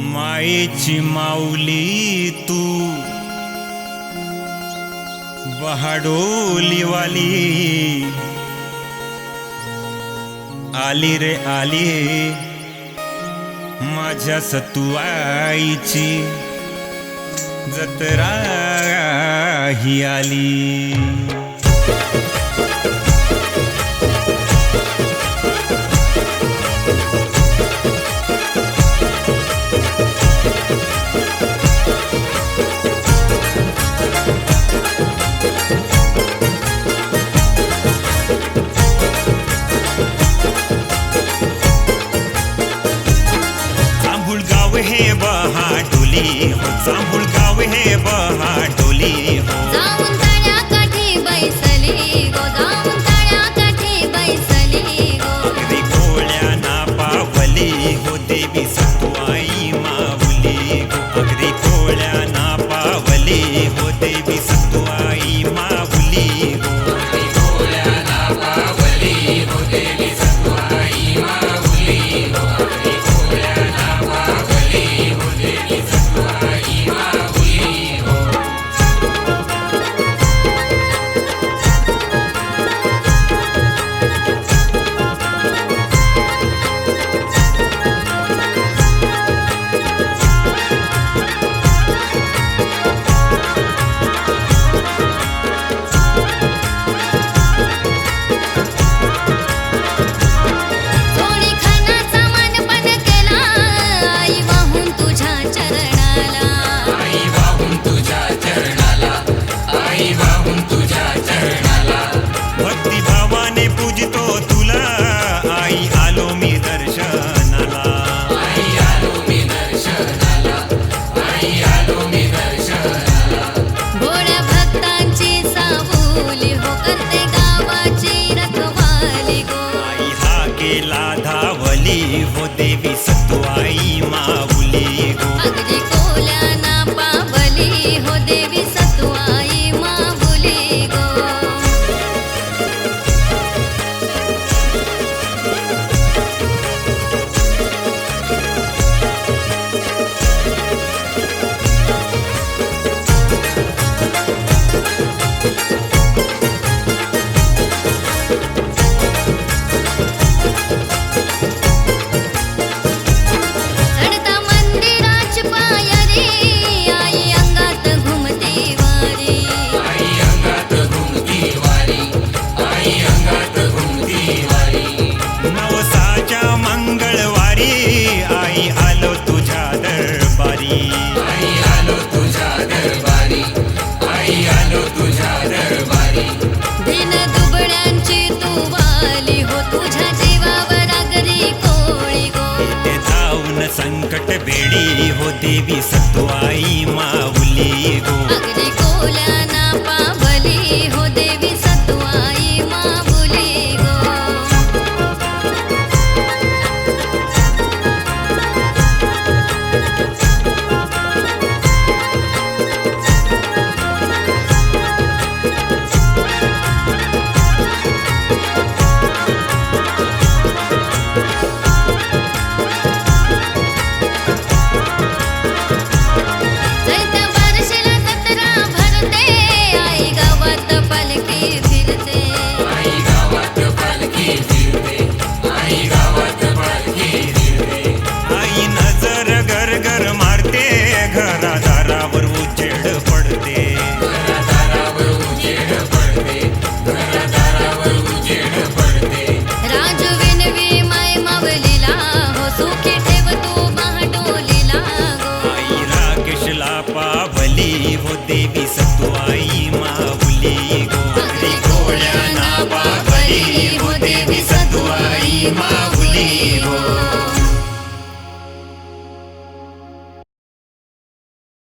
माईची माऊली तू बहाडोलीवाली. आली रे आली माझ्या सतुआईची. जत्रा ही आली. जांभूळ गाव हे वेडी हो देवी सत्वाई माऊली गो. अगदी कोला ना Yeah.